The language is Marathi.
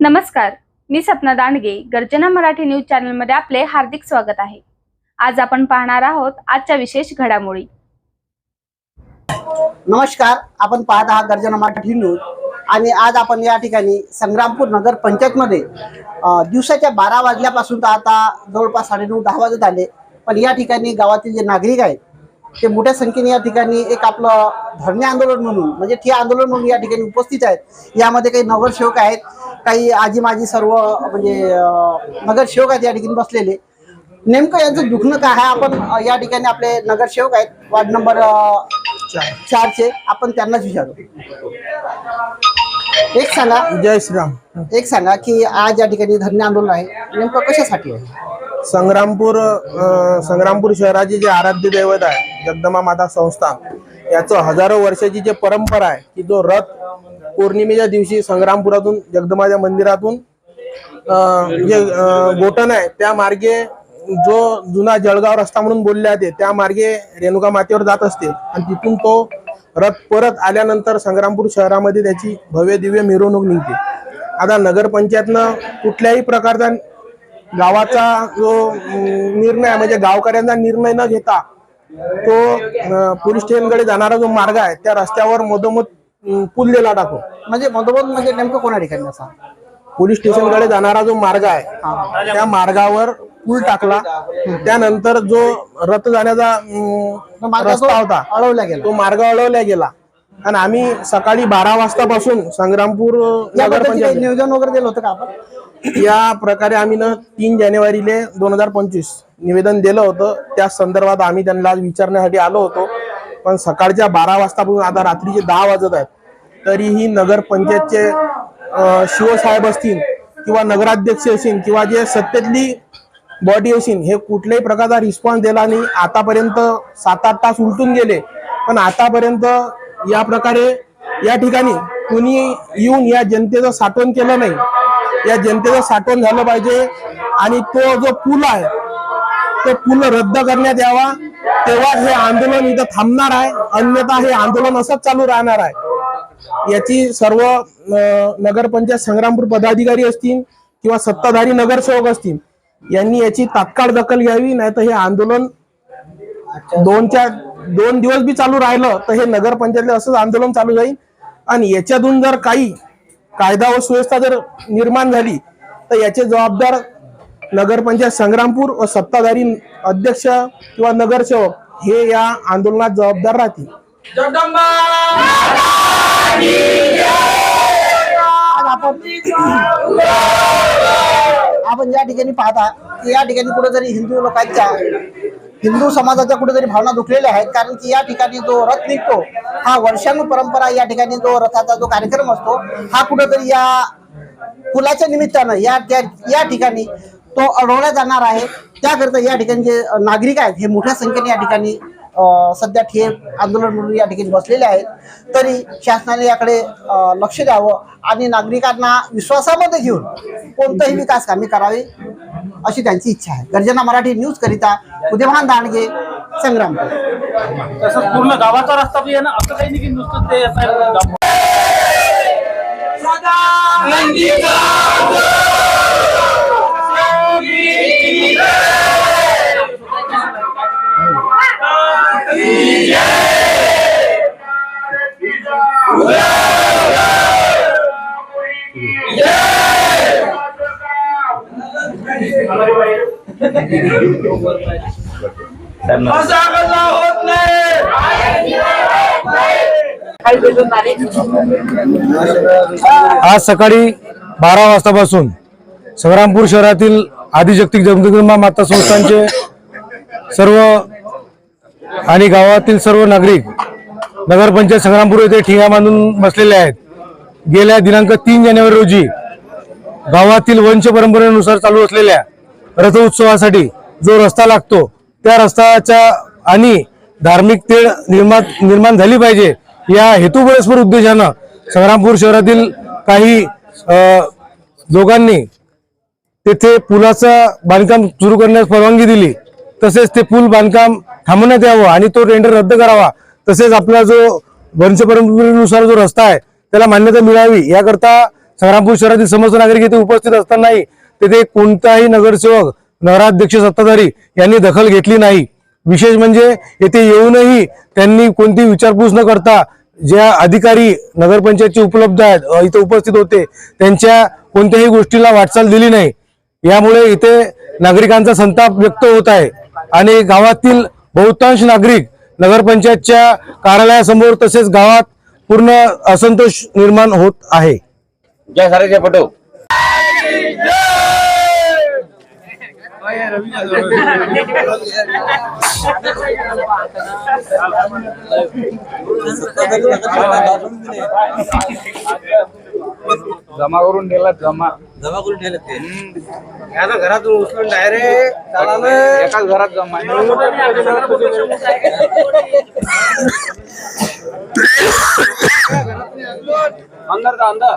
नमस्कार मी सपना दांडगे गर्जना मराठी न्यूज चॅनलमध्ये आपले हार्दिक स्वागत आहे. आज आपण पाहणार आहोत आजच्या विशेष घडामोडी. नमस्कार आपण पाहत आहात गर्जना मराठी न्यूज. आणि आज आपण या ठिकाणी संग्रामपूर नगर पंचायतमध्ये दिवसाच्या बारा वाजल्यापासून तर आता जवळपास साडेनऊ दहा वाजत आले. पण या ठिकाणी गावातील जे नागरिक आहेत ते मोठ्या संख्येने या ठिकाणी एक आपलं धरणे आंदोलन म्हणून म्हणजे ठिया आंदोलन म्हणून या ठिकाणी उपस्थित आहेत. यामध्ये काही नगरसेवक आहेत. काही आजी माजी सर्व म्हणजे नगरसेवक आहेत या ठिकाणी बसलेले. नेमकं यांचं दुखणं काय आहे? आपण या ठिकाणी आपले नगरसेवक आहेत वार्ड नंबर चारचे. आपण त्यांनाच विचारू. एक सांगा. जय श्रीराम. एक सांगा की आज या ठिकाणी धरणे आंदोलन आहे. नेमकं कशासाठी आहे? संग्रामपूर अ, संग्रामपूर शहराचे जे आराध्य दैवत आहे जगदंबा माता संस्थान याचं हजारो वर्षाची जे परंपरा आहे की जो रथ पौर्णिमेच्या दिवशी संग्रामपुरातून जगदमाच्या मंदिरातून जे गोटन आहे त्या मार्गे जो जुना जळगाव रस्ता म्हणून बोलले जाते त्या मार्गे रेणुका मातेवर जात असते. आणि तिथून तो रथ परत आल्यानंतर संग्रामपूर शहरामध्ये त्याची भव्य दिव्य मिरवणूक निघते. आता नगरपंचायतनं कुठल्याही प्रकारचा गावाचा जो निर्णय आहे, म्हणजे गावकऱ्यांचा निर्णय न घेता तो पोलीस स्टेशनकडे जाणारा जो मार्ग आहे त्या रस्त्यावर मधोमध अं, पूल दिला टाकून म्हणजे मधोमध म्हणजे नेमकं कोणा ठिकाणी असा? पोलीस स्टेशनकडे जाणारा जो मार्ग आहे त्या मार्गावर पूल टाकला. त्यानंतर जो रथ जाण्याचा रस्ता होता अडवला गेला. तो मार्ग अडवला गेला. आणि आम्ही सकाळी बारा वाजतापासून संग्रामपूर पद्धतीने काही पंचायत नियोजन वगैरे दिलं होतं का आपण? या प्रकारे आम्ही ना तीन जानेवारीले दोन हजार पंचवीस निवेदन दिलं होतं. त्या संदर्भात आम्ही त्यांना आज विचारण्यासाठी आलो होतो. पण सकाळच्या बारा वाजतापासून आता रात्रीचे दहा वाजत आहेत. तरीही नगर पंचायतचे शिवसाहेब असतील किंवा नगराध्यक्ष असतील किंवा जे सत्तेतली बॉडी असेल हे कुठल्याही प्रकारचा रिस्पॉन्स दिला नाही. आतापर्यंत सात आठ तास उलटून गेले. पण आतापर्यंत या प्रकारे या ठिकाणी कुणी येऊन या जनतेचं साठवण केलं नाही. या जनतेचं साठवण झालं पाहिजे. आणि तो जो पूल आहे तो पूल रद्द करण्यात यावा. तेव्हा हे आंदोलन इथं थांबणार आहे. अन्यथा हे आंदोलन असंच चालू राहणार आहे. याची सर्व नगरपंचायत संग्रामपूर पदाधिकारी असतील किंवा सत्ताधारी नगरसेवक असतील यांनी याची तात्काळ दखल घ्यावी नाही तर हे आंदोलन दोनच्या दोन दिवस बी चालू राहिलं तर हे नगरपंचायतले असंच आंदोलन चालू जाईल. आणि याच्यातून जर काही कायदा व सुव्यवस्था जर निर्माण झाली तर याचे जबाबदार नगरपंचायत संग्रामपूर व सत्ताधारी अध्यक्ष किंवा नगरसेवक हे या आंदोलनात जबाबदार राहतील. आपण आपण ठिकाणी पाहता की या ठिकाणी कुठेतरी हिंदू लोकांच्या हिंदू समाजाच्या कुठेतरी भावना दुखलेल्या आहेत कारण की या ठिकाणी जो रथ निघतो हा वर्षानु परंपरा या ठिकाणी जो रथाचा जो कार्यक्रम असतो हा कुठेतरी या पुलाच्या निमित्तानं या या ठिकाणी तो अडवला जाणार आहे. त्याकरता या ठिकाणी जे नागरिक आहेत हे मोठ्या संख्येने या ठिकाणी सध्या ठे आंदोलन म्हणून या ठिकाणी बसलेले आहेत. तरी शासनाने याकडे लक्ष द्यावं आणि नागरिकांना विश्वासामध्ये घेऊन कोणतंही विकास कामे करावी अशी त्यांची इच्छा आहे. गर्जना मराठी न्यूज करिता उदयमान दांडगे संग्रामपूर तसंच पूर्ण गावाचा रस्ता बी आहे ना असं काही नाही की नुसतं ते आज सकाळी बारा वाजतापासून संग्रामपूर शहरातील आदिशक्ती जगदंबा माता संस्थांचे सर्व आणि गावातील सर्व नागरिक नगरपंचायत संग्रामपूर येथे ठिंगा बांधून बसलेले आहेत. गेल्या दिनांक तीन जानेवारी रोजी गावातील वंश परंपरेनुसार चालू असलेल्या रथ उत्सवासाठी जो रस्ता लागतो त्या रस्त्याच्या आणि धार्मिक तेळ निर्माण निर्माण झाली पाहिजे या हेतुपुरस्पर उद्देशानं संग्रामपूर शहरातील काही लोकांनी तेथे पुलाचं बांधकाम सुरू करण्यास परवानगी दिली. तसेच ते पूल बांधकाम थांबवण्यात यावं आणि तो टेंडर रद्द करावा. तसेच आपला जो वंश परंपरेनुसार जो रस्ता आहे त्याला मान्यता मिळावी. याकरता संग्रामपूर शहरातील समस्त नागरिक येथे उपस्थित असतानाही तेथे कोणताही नगरसेवक नगराध्यक्ष सत्ताधारी यांनी दखल घेतली नाही. विशेष म्हणजे येथे येऊनही त्यांनी कोणती विचारपूस न करता ज्या अधिकारी नगरपंचायतचे उपलब्ध आहेत इथे उपस्थित होते त्यांच्या कोणत्याही गोष्टीला वाटचाल दिली नाही. यामुळे इथे नागरिकांचा संताप व्यक्त होत आहे. आणि गावातील बहुतांश नागरिक नगरपंचायतच्या कार्यालयासमोर तसेच गावात पूर्ण असंतोष निर्माण होत आहे. जय सारेचे फोटो जमा करून गेला जमा. जमा करून ठेवले ते. घरातून उचलून डायरेक्ट एकाच घरात जमा. अंदर का अंदर